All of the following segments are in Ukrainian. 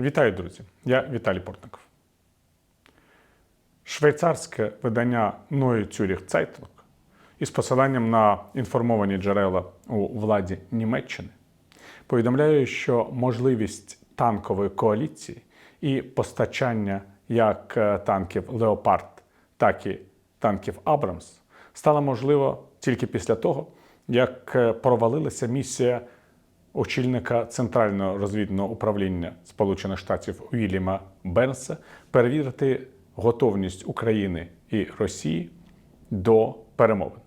Вітаю, друзі! Я Віталій Портников. Швейцарське видання Neue Zürich Zeitung із посиланням на інформовані джерела у владі Німеччини повідомляє, що можливість танкової коаліції і постачання як е, танків Леопард, так і танків Абрамс стало можливо тільки після того, як е, провалилася місія очільника Центрального розвідного управління Сполучених Штатів Уільяма Бернса перевірити готовність України і Росії до перемовин.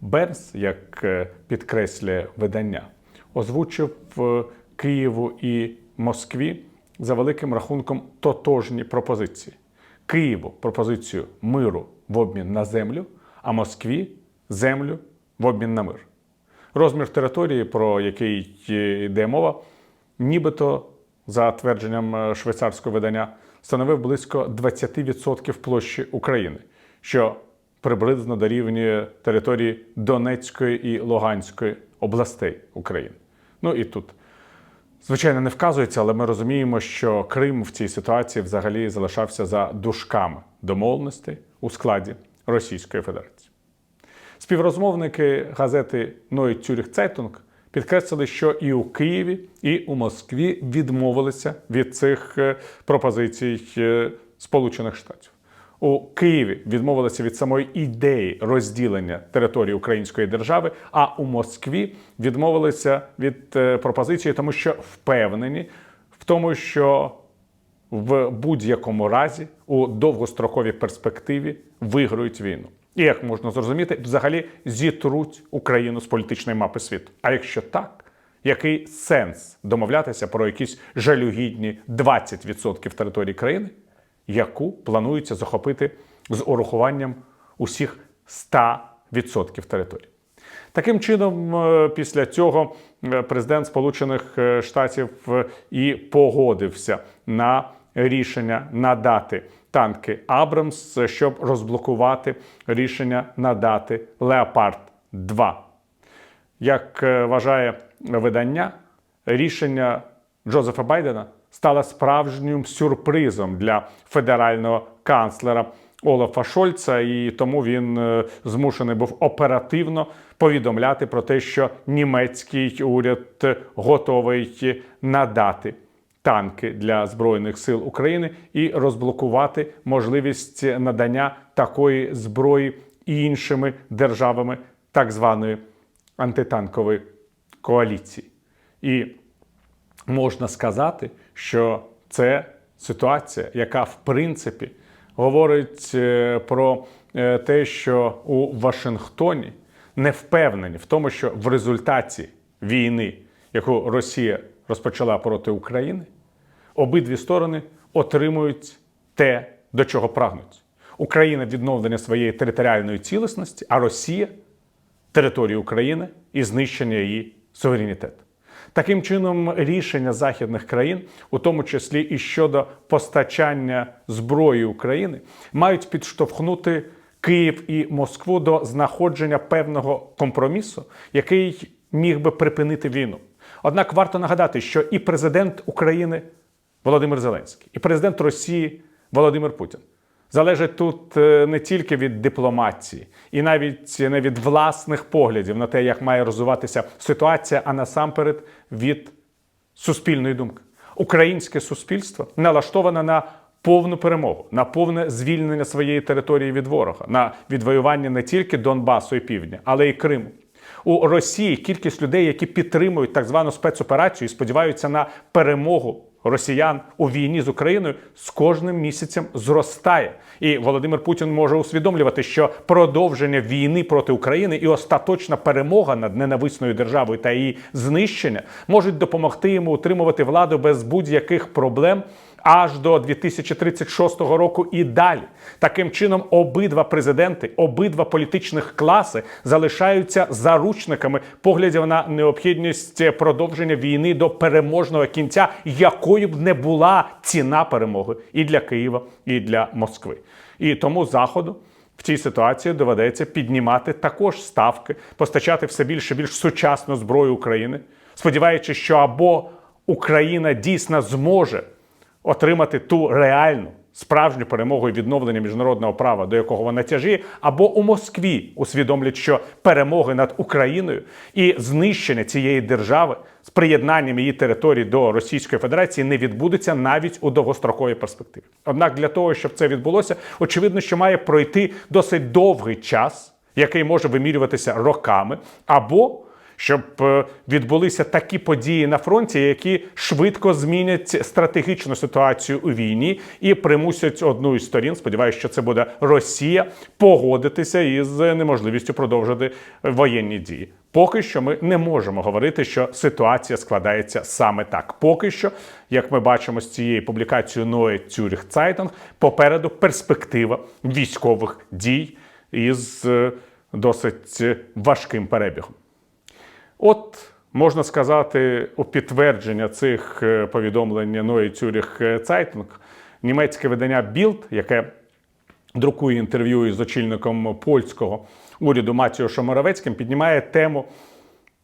Бернс, як е, підкреслює видання, озвучив е, Києву і Москві за великим рахунком тотожні пропозиції. Києву пропозицію миру в обмін на землю, а Москві землю в обмін на мир. Розмір території, про який йде мова, нібито, за твердженням е, швейцарського видання, становив близько 20% площі України, що приблизно дорівнює території Донецької і Луганської областей України. Ну і тут, звичайно, не вказується, але ми розуміємо, що Крим в цій ситуації взагалі залишався за дужками домовленостей у складі Російської Федерації. Співрозмовники газети Neue Zürich Zeitung підкреслили, що і у Києві, і у Москві відмовилися від цих е, пропозицій е, Сполучених Штатів. У Києві відмовилися від самої ідеї розділення території Української держави, а у Москві відмовилися від е, пропозиції, тому що впевнені в тому, що в будь-якому разі у довгостроковій перспективі виграють війну. І як можна зрозуміти, взагалі зітруть Україну з політичної мапи світу. А якщо так, який сенс домовлятися про якісь жалюгідні 20% території країни, яку планується захопити з урахуванням усіх 100% території? Таким чином, е, після цього е, президент Сполучених е, Штатів і погодився на рішення надати танки Абрамс, щоб розблокувати рішення надати Леопард 2. Як е, вважає видання, рішення Джозефа Байдена стало справжнім сюрпризом для федерального канцлера Олафа Шольца, і тому він е, змушений був оперативно повідомляти про те, що німецький уряд готовий надати танки для збройних сил України і розблокувати можливість надання такої зброї іншими державами так званої антитанкової коаліції. І можна сказати, що це ситуація, яка в принципі говорить е, про е, те, що у Вашингтоні не впевнені в тому, що в результаті війни, яку Росія розпочала проти України, обидві сторони отримують те, до чого прагнуть. Україна відновлення своєї територіальної цілісності, а Росія територію України і знищення її суверенітету. Таким чином, рішення західних країн, у тому числі і щодо постачання зброї України, мають підштовхнути Київ і Москву до знаходження певного компромісу, який міг би припинити війну. Однак варто нагадати, що і президент України Володимир Зеленський, і президент Росії Володимир Путін залежать тут е, не тільки від дипломатії, і навіть не від власних поглядів на те, як має розвиватися ситуація, а насамперед від суспільної думки. Українське суспільство налаштоване на повну перемогу, на повне звільнення своєї території від ворога, на відвоювання не тільки Донбасу і Півдня, але й Криму. У Росії кількість людей, які підтримують так звану спецоперацію і сподіваються на перемогу росіян у війні з Україною, з кожним місяцем зростає. І Володимир Путін може усвідомлювати, що продовження війни проти України і остаточна перемога над ненависною державою та її знищення можуть допомогти йому утримувати владу без будь-яких проблем. Аж до 2036 року і далі. Таким чином, обидва президенти, обидва політичних класи залишаються заручниками поглядів на необхідність продовження війни до переможного кінця, якою б не була ціна перемоги і для Києва, і для Москви. І тому Заходу. В цій ситуації доведеться піднімати також ставки, постачати все більше більш сучасну зброю України, сподіваючись, що або Україна дійсно зможе отримати ту реальну справжню перемогу і відновлення міжнародного права, до якого вона тяжіє, або у Москві усвідомлять, що перемоги над Україною і знищення цієї держави з приєднанням її території до Російської Федерації не відбудеться навіть у довгостроковій перспективі. Однак для того, щоб це відбулося, очевидно, що має пройти досить довгий час, який може вимірюватися роками, або щоб е, відбулися такі події на фронті, які швидко змінять стратегічну ситуацію у війні і примусять одну із сторін, сподіваюся, що це буде Росія, погодитися із неможливістю продовжити воєнні дії. Поки що ми не можемо говорити, що ситуація складається саме так. Поки що, як ми бачимо з цієї публікації Zürich Zeitung, попереду перспектива військових дій із е, досить важким перебігом. От можна сказати, у підтвердження цих е, повідомлень Ної Цюріх Цайтунг, німецьке видання Білд, яке друкує інтерв'ю із очільником польського уряду Матіо Моровецьким, піднімає тему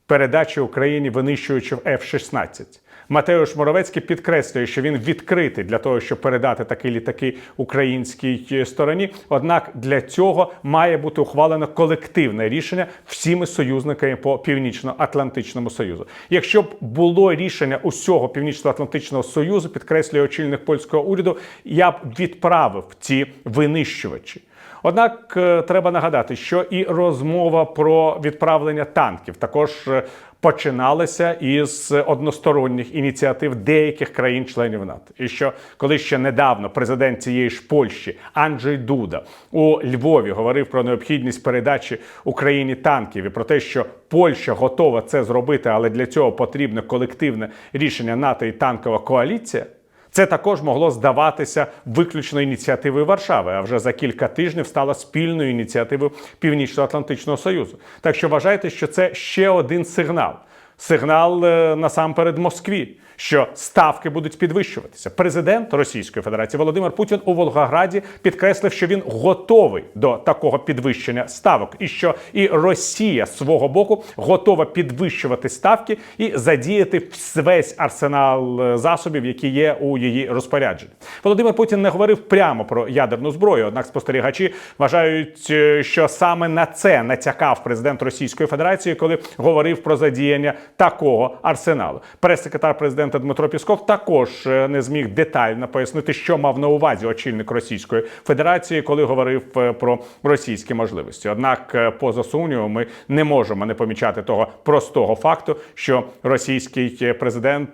передачі Україні винищувачів F-16. Матеуш Моровецький підкреслює, що він відкритий для того, щоб передати такі літаки українській стороні. Однак для цього має бути ухвалено колективне рішення всіми союзниками по Північно-Атлантичному Союзу. Якщо б було рішення усього Північно-Атлантичного Союзу, підкреслює очільник польського уряду, я б відправив ці винищувачі. Однак е, треба нагадати, що і розмова про відправлення танків також е, починалася із односторонніх ініціатив деяких країн-членів НАТО. І що коли ще недавно президент цієї ж Польщі Анджей Дуда у Львові говорив про необхідність передачі Україні танків і про те, що Польща готова це зробити, але для цього потрібне колективне рішення НАТО і танкова коаліція. Це також могло здаватися виключно ініціативою Варшави, а вже за кілька тижнів стала спільною ініціативою Північно-Атлантичного Союзу. Так що вважайте, що це ще один сигнал. Сигнал е, насамперед Москві, що ставки будуть підвищуватися. Президент Російської Федерації Володимир Путін у Волгограді підкреслив, що він готовий до такого підвищення ставок, і що і Росія з свого боку готова підвищувати ставки і задіяти весь арсенал е, засобів, які є у її розпорядженні. Володимир Путін не говорив прямо про ядерну зброю однак спостерігачі вважають, е, що саме на це натякав президент Російської Федерації, коли говорив про задіяння такого арсеналу. Прес-секретар президента Дмитро Пісков також е, не зміг детально пояснити, що мав на увазі очільник Російської Федерації, коли говорив е, про російські можливості. Однак, е, поза сумнівом, ми не можемо не помічати того простого факту, що російський президент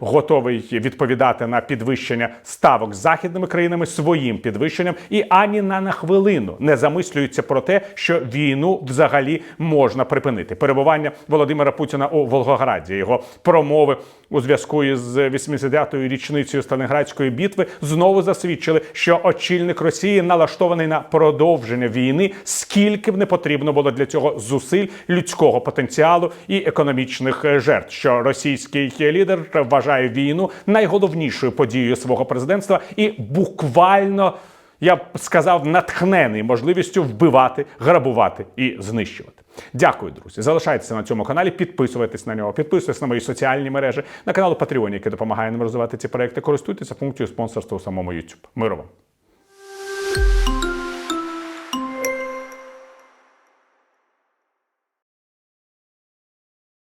готовий відповідати на підвищення ставок з західними країнами своїм підвищенням, і ані на, на хвилину не замислюється про те, що війну взагалі можна припинити. Перебування Володимира Путіна у Волгограді, його промови у зв'язку із 89-ю річницею Сталінградської битви знову засвідчили, що очільник Росії налаштований на продовження війни, скільки б не потрібно було для цього зусиль людського потенціалу і економічних е, жертв. Що російський лідер вважає війну найголовнішою подією свого президентства і буквально. Я б сказав, натхнений можливістю вбивати, грабувати і знищувати. Дякую, друзі. Залишайтеся на цьому каналі, підписуйтесь на нього, підписуйтесь на мої соціальні мережі, на канал Patreon, який допомагає нам розвивати ці проекти. Користуйтеся функцією спонсорства у самому YouTube. Миру вам!